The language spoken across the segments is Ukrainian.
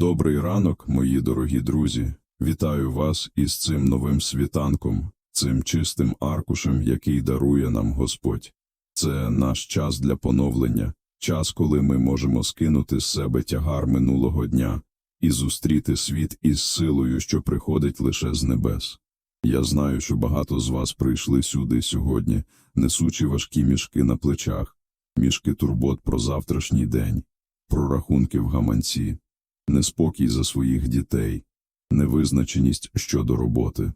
Добрий ранок, мої дорогі друзі. Вітаю вас із цим новим світанком, цим чистим аркушем, який дарує нам Господь. Це наш час для поновлення, час, коли ми можемо скинути з себе тягар минулого дня і зустріти світ із силою, що приходить лише з небес. Я знаю, що багато з вас прийшли сюди сьогодні, несучи важкі мішки на плечах, мішки турбот про завтрашній день, про рахунки в гаманці, неспокій за своїх дітей, невизначеність щодо роботи.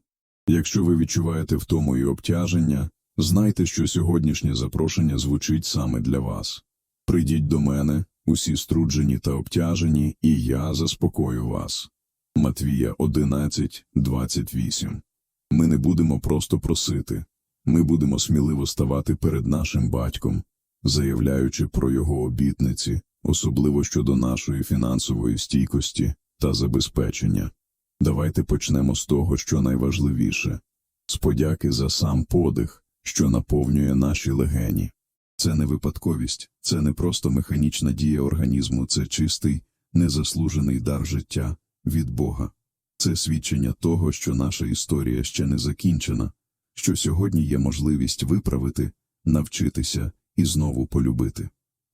Якщо ви відчуваєте втому і обтяження, знайте, що сьогоднішнє запрошення звучить саме для вас. Прийдіть до мене, усі струджені та обтяжені, і я заспокою вас. Матвія 11, 28 Ми не будемо просто просити, ми будемо сміливо ставати перед нашим батьком, заявляючи про його обітниці, особливо щодо нашої фінансової стійкості та забезпечення. Давайте почнемо з того, що найважливіше з подяки за сам подих, що наповнює наші легені. Це не випадковість, це не просто механічна дія організму, це чистий, незаслужений дар життя від Бога. Це свідчення того, що наша історія ще не закінчена, що сьогодні є можливість виправити, навчитися і знову полюбити.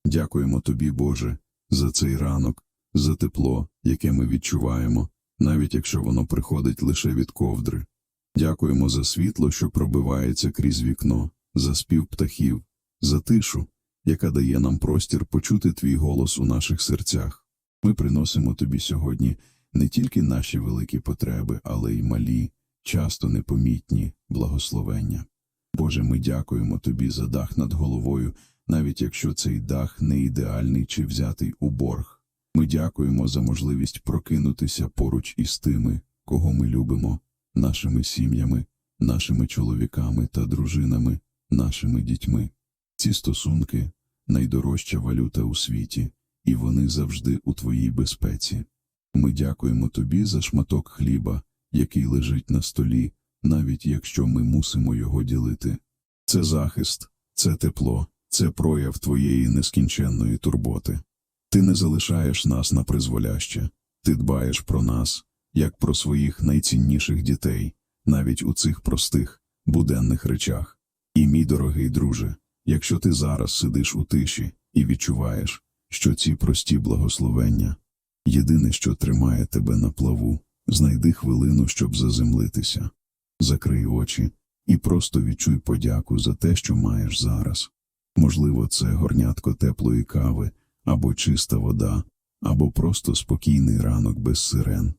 Дякуємо тобі, Боже, за цей ранок, за тепло, яке ми відчуваємо, навіть якщо воно приходить лише від ковдри. Дякуємо за світло, що пробивається крізь вікно, за спів птахів, за тишу, яка дає нам простір почути твій голос у наших серцях. Ми приносимо тобі сьогодні не тільки наші великі потреби, але й малі, часто непомітні благословення. Боже, ми дякуємо тобі за дах над головою, навіть якщо цей дах не ідеальний чи взятий у борг. Ми дякуємо за можливість прокинутися поруч із тими, кого ми любимо, нашими сім'ями, нашими чоловіками та дружинами, нашими дітьми. Ці стосунки найдорожча валюта у світі, і вони завжди у твоїй безпеці. Ми дякуємо тобі за шматок хліба, який лежить на столі, навіть якщо ми мусимо його ділити. Це захист, це тепло, це прояв твоєї нескінченної турботи. Ти не залишаєш нас на призволяще, ти дбаєш про нас, як про своїх найцінніших дітей, навіть у цих простих, буденних речах. І, мій дорогий друже, якщо ти зараз сидиш у тиші і відчуваєш, що ці прості благословення єдине, що тримає тебе на плаву, знайди хвилину, щоб заземлитися, закрий очі і просто відчуй подяку за те, що маєш зараз. Можливо, це горнятко теплої кави, або чиста вода, або просто спокійний ранок без сирен.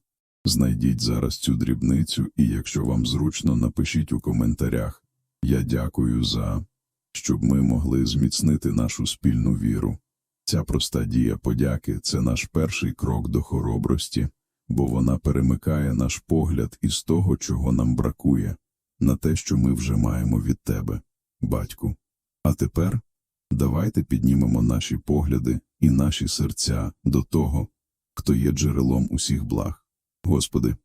Знайдіть зараз цю дрібницю, і якщо вам зручно, напишіть у коментарях Я дякую за, щоб ми могли зміцнити нашу спільну віру. Ця проста дія подяки це наш перший крок до хоробрості, бо вона перемикає наш погляд із того, чого нам бракує, на те, що ми вже маємо від тебе, батьку. А тепер давайте піднімемо наші погляди і наші серця до того, хто є джерелом усіх благ. Господи,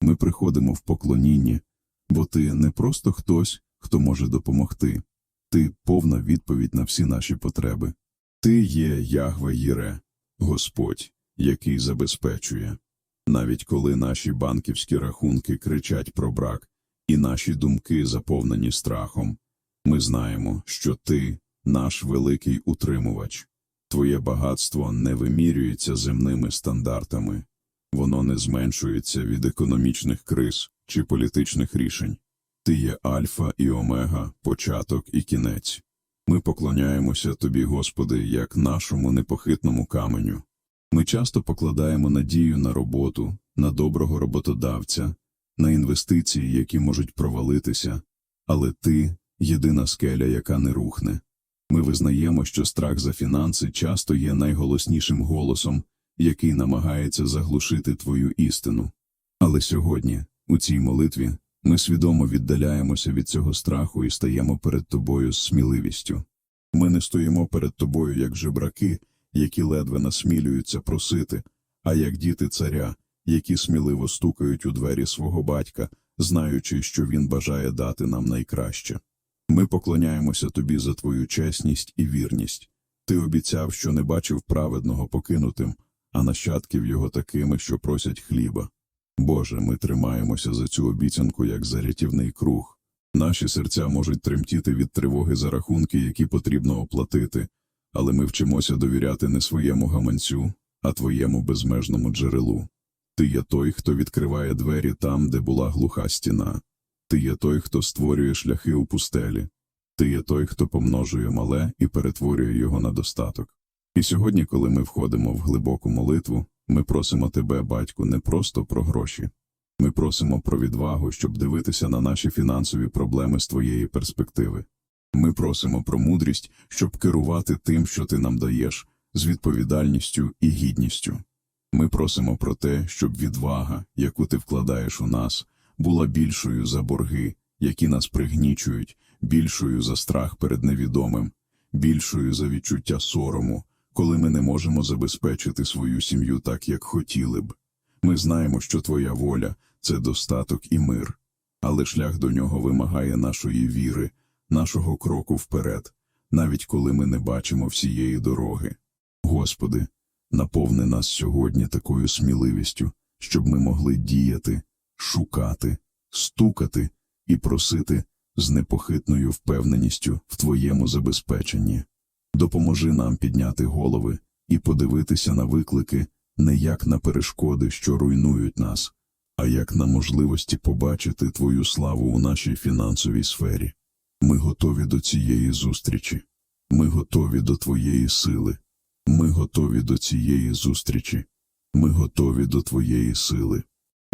ми приходимо в поклонінні, бо Ти не просто хтось, хто може допомогти, Ти повна відповідь на всі наші потреби. Ти є Ягве Їре, Господь, який забезпечує. Навіть коли наші банківські рахунки кричать про брак, і наші думки заповнені страхом, ми знаємо, що ти наш великий утримувач. Твоє багатство не вимірюється земними стандартами, воно не зменшується від економічних криз чи політичних рішень. Ти є альфа і омега, початок і кінець. Ми поклоняємося Тобі, Господи, як нашому непохитному каменю. Ми часто покладаємо надію на роботу, на доброго роботодавця, на інвестиції, які можуть провалитися, але Ти єдина скеля, яка не рухне. Ми визнаємо, що страх за фінанси часто є найголоснішим голосом, який намагається заглушити Твою істину. Але сьогодні, у цій молитві, ми свідомо віддаляємося від цього страху і стаємо перед тобою з сміливістю. Ми не стоїмо перед тобою як жебраки, які ледве насмілюються просити, а як діти царя, які сміливо стукають у двері свого батька, знаючи, що він бажає дати нам найкраще. Ми поклоняємося тобі за твою чесність і вірність. Ти обіцяв, що не бачив праведного покинутим, а нащадків його такими, що просять хліба. Боже, ми тримаємося за цю обіцянку, як за рятівний круг. Наші серця можуть тремтіти від тривоги за рахунки, які потрібно оплатити, але ми вчимося довіряти не своєму гаманцю, а твоєму безмежному джерелу. Ти є той, хто відкриває двері там, де була глуха стіна. Ти є той, хто створює шляхи у пустелі. Ти є той, хто помножує мале і перетворює його на достаток. І сьогодні, коли ми входимо в глибоку молитву, ми просимо тебе, батьку, не просто про гроші. Ми просимо про відвагу, щоб дивитися на наші фінансові проблеми з твоєї перспективи. Ми просимо про мудрість, щоб керувати тим, що ти нам даєш, з відповідальністю і гідністю. Ми просимо про те, щоб відвага, яку ти вкладаєш у нас, була більшою за борги, які нас пригнічують, більшою за страх перед невідомим, більшою за відчуття сорому, коли ми не можемо забезпечити свою сім'ю так, як хотіли б. Ми знаємо, що твоя воля це достаток і мир, але шлях до нього вимагає нашої віри, нашого кроку вперед, навіть коли ми не бачимо всієї дороги. Господи, наповни нас сьогодні такою сміливістю, щоб ми могли діяти, шукати, стукати і просити з непохитною впевненістю в Твоєму забезпеченні. Допоможи нам підняти голови і подивитися на виклики не як на перешкоди, що руйнують нас, а як на можливості побачити Твою славу у нашій фінансовій сфері. Ми готові до цієї зустрічі. Ми готові до Твоєї сили. Ми готові до цієї зустрічі. Ми готові до Твоєї сили.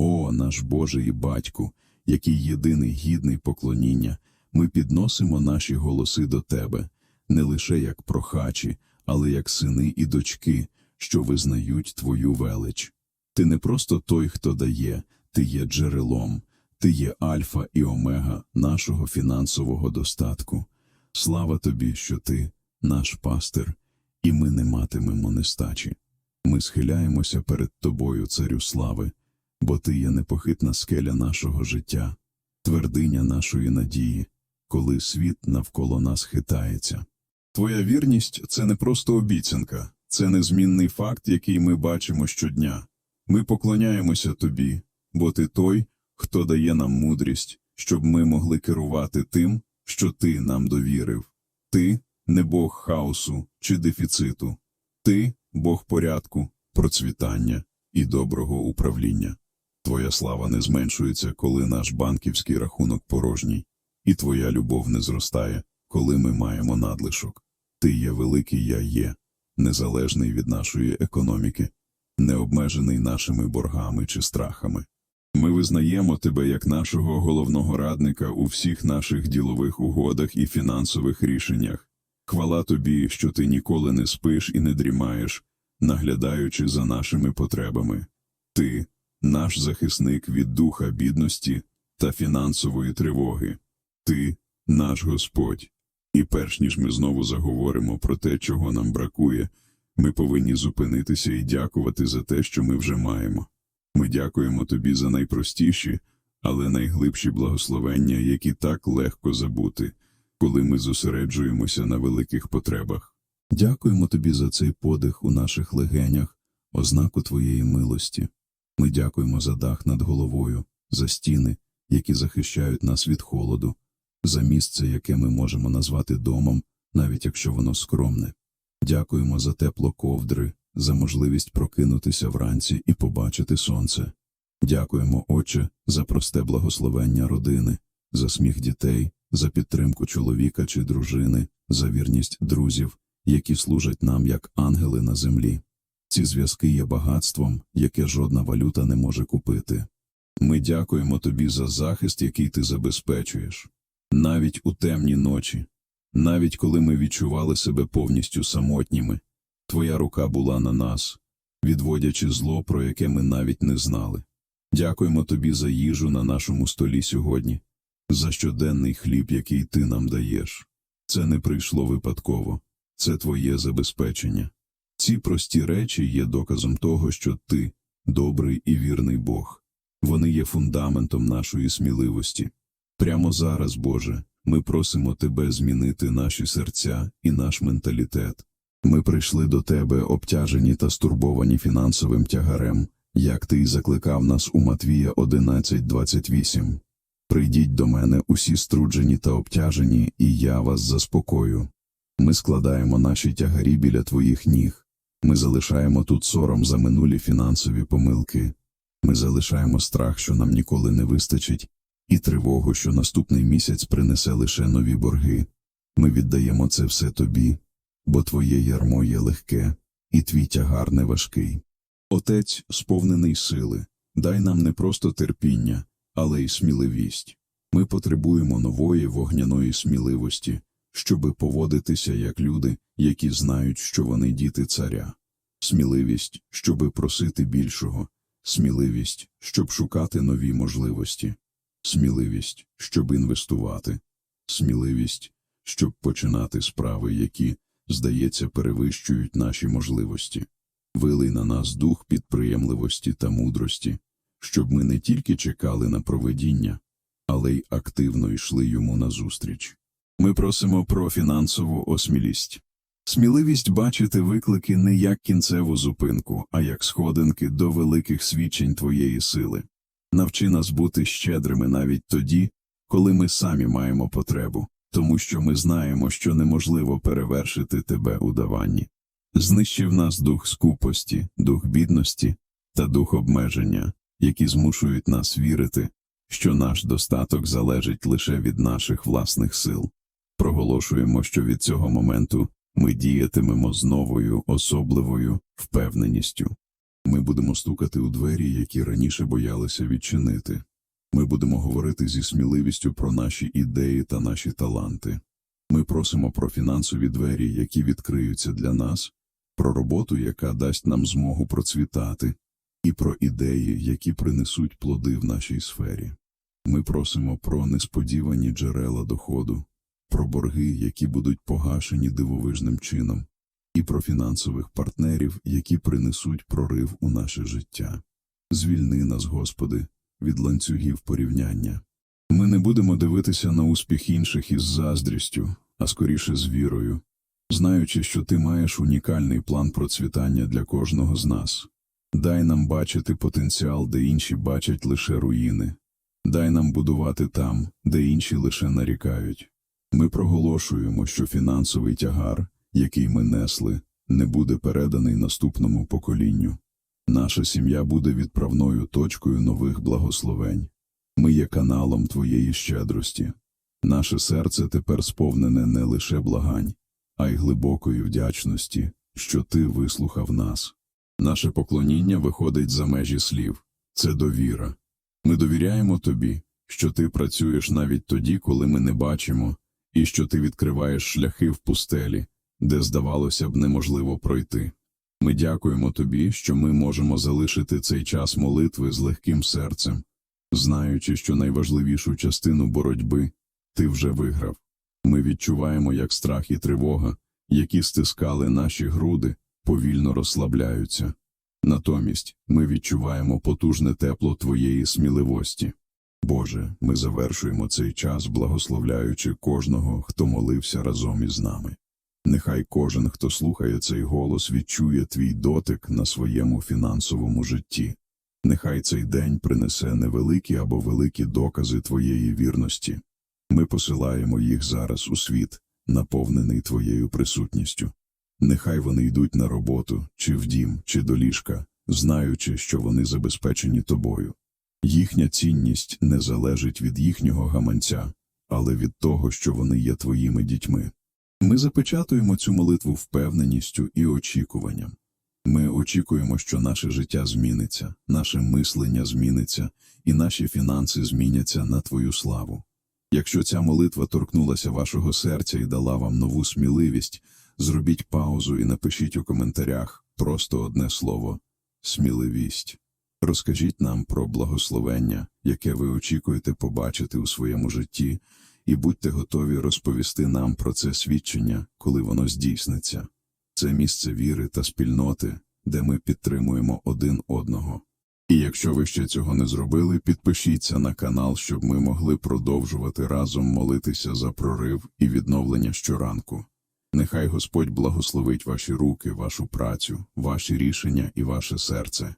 О, наш Боже і Батьку, який єдиний гідний поклоніння, ми підносимо наші голоси до Тебе, не лише як прохачі, але як сини і дочки, що визнають Твою велич. Ти не просто той, хто дає, ти є джерелом, ти є альфа і омега нашого фінансового достатку. Слава тобі, що ти наш пастир, і ми не матимемо нестачі. Ми схиляємося перед тобою, царю слави, бо ти є непохитна скеля нашого життя, твердиня нашої надії, коли світ навколо нас хитається. Твоя вірність це не просто обіцянка, це незмінний факт, який ми бачимо щодня. Ми поклоняємося тобі, бо ти той, хто дає нам мудрість, щоб ми могли керувати тим, що ти нам довірив. Ти не Бог хаосу чи дефіциту, ти Бог порядку, процвітання і доброго управління. Твоя слава не зменшується, коли наш банківський рахунок порожній, і твоя любов не зростає, коли ми маємо надлишок. Ти є великий я є, незалежний від нашої економіки, не обмежений нашими боргами чи страхами. Ми визнаємо тебе як нашого головного радника у всіх наших ділових угодах і фінансових рішеннях. Хвала тобі, що ти ніколи не спиш і не дрімаєш, наглядаючи за нашими потребами. Ти наш захисник від духа бідності та фінансової тривоги. Ти наш Господь. І перш ніж ми знову заговоримо про те, чого нам бракує, ми повинні зупинитися і дякувати за те, що ми вже маємо. Ми дякуємо тобі за найпростіші, але найглибші благословення, які так легко забути, коли ми зосереджуємося на великих потребах. Дякуємо тобі за цей подих у наших легенях, ознаку твоєї милості. Ми дякуємо за дах над головою, за стіни, які захищають нас від холоду, за місце, яке ми можемо назвати домом, навіть якщо воно скромне. Дякуємо за тепло ковдри, за можливість прокинутися вранці і побачити сонце. Дякуємо, Отче, за просте благословення родини, за сміх дітей, за підтримку чоловіка чи дружини, за вірність друзів, які служать нам як ангели на землі. Ці зв'язки є багатством, яке жодна валюта не може купити. Ми дякуємо тобі за захист, який ти забезпечуєш. Навіть у темні ночі, навіть коли ми відчували себе повністю самотніми, твоя рука була на нас, відводячи зло, про яке ми навіть не знали. Дякуємо тобі за їжу на нашому столі сьогодні, за щоденний хліб, який ти нам даєш. Це не прийшло випадково, це твоє забезпечення. Ці прості речі є доказом того, що ти добрий і вірний Бог. Вони є фундаментом нашої сміливості. Прямо зараз, Боже, ми просимо Тебе змінити наші серця і наш менталітет. Ми прийшли до тебе обтяжені та стурбовані фінансовим тягарем, як ти й закликав нас у Матвія 11.28. Прийдіть до мене усі струджені та обтяжені, і я вас заспокою. Ми складаємо наші тягарі біля твоїх ніг. Ми залишаємо тут сором за минулі фінансові помилки. Ми залишаємо страх, що нам ніколи не вистачить, і тривогу, що наступний місяць принесе лише нові борги. Ми віддаємо це все тобі, бо твоє ярмо є легке, і твій тягар не важкий. Отець, сповнений сили, дай нам не просто терпіння, але й сміливість. Ми потребуємо нової вогняної сміливості, щоби поводитися як люди, які знають, що вони діти царя. Сміливість, щоби просити більшого, сміливість, щоб шукати нові можливості, сміливість, щоб інвестувати, сміливість, щоб починати справи, які, здається, перевищують наші можливості. Вилий на нас дух підприємливості та мудрості, щоб ми не тільки чекали на проведіння, але й активно йшли йому назустріч. Ми просимо про фінансову осмілість. Сміливість бачити виклики не як кінцеву зупинку, а як сходинки до великих свідчень твоєї сили. Навчи нас бути щедрими навіть тоді, коли ми самі маємо потребу, тому що ми знаємо, що неможливо перевершити тебе у даванні. Знищи в нас дух скупості, дух бідності та дух обмеження, які змушують нас вірити, що наш достаток залежить лише від наших власних сил. Проголошуємо, що від цього моменту ми діятимемо з новою особливою впевненістю. Ми будемо стукати у двері, які раніше боялися відчинити. Ми будемо говорити зі сміливістю про наші ідеї та наші таланти. Ми просимо про фінансові двері, які відкриються для нас, про роботу, яка дасть нам змогу процвітати, і про ідеї, які принесуть плоди в нашій сфері. Ми просимо про несподівані джерела доходу, про борги, які будуть погашені дивовижним чином, і про фінансових партнерів, які принесуть прорив у наше життя. Звільни нас, Господи, від ланцюгів порівняння. Ми не будемо дивитися на успіх інших із заздрістю, а скоріше з вірою, знаючи, що ти маєш унікальний план процвітання для кожного з нас. Дай нам бачити потенціал, де інші бачать лише руїни. Дай нам будувати там, де інші лише нарікають. Ми проголошуємо, що фінансовий тягар, який ми несли, не буде переданий наступному поколінню. Наша сім'я буде відправною точкою нових благословень. Ми є каналом Твоєї щедрості. Наше серце тепер сповнене не лише благань, а й глибокої вдячності, що Ти вислухав нас. Наше поклоніння виходить за межі слів це довіра. Ми довіряємо Тобі, що Ти працюєш навіть тоді, коли ми не бачимо, і що Ти відкриваєш шляхи в пустелі, де, здавалося б, неможливо пройти. Ми дякуємо Тобі, що ми можемо залишити цей час молитви з легким серцем, знаючи, що найважливішу частину боротьби Ти вже виграв. Ми відчуваємо, як страх і тривога, які стискали наші груди, повільно розслабляються. Натомість ми відчуваємо потужне тепло Твоєї сміливості. Боже, ми завершуємо цей час, благословляючи кожного, хто молився разом із нами. Нехай кожен, хто слухає цей голос, відчує твій дотик на своєму фінансовому житті. Нехай цей день принесе невеликі або великі докази твоєї вірності. Ми посилаємо їх зараз у світ, наповнений твоєю присутністю. Нехай вони йдуть на роботу, чи в дім, чи до ліжка, знаючи, що вони забезпечені тобою. Їхня цінність не залежить від їхнього гаманця, але від того, що вони є твоїми дітьми. Ми запечатуємо цю молитву впевненістю і очікуванням. Ми очікуємо, що наше життя зміниться, наше мислення зміниться, і наші фінанси зміняться на Твою славу. Якщо ця молитва торкнулася вашого серця і дала вам нову сміливість, зробіть паузу і напишіть у коментарях просто одне слово сміливість. Розкажіть нам про благословення, яке ви очікуєте побачити у своєму житті, і будьте готові розповісти нам про це свідчення, коли воно здійсниться. Це місце віри та спільноти, де ми підтримуємо один одного. І якщо ви ще цього не зробили, підпишіться на канал, щоб ми могли продовжувати разом молитися за прорив і відновлення щоранку. Нехай Господь благословить ваші руки, вашу працю, ваші рішення і ваше серце.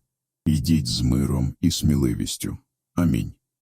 Йдіть з миром і сміливістю. Амінь.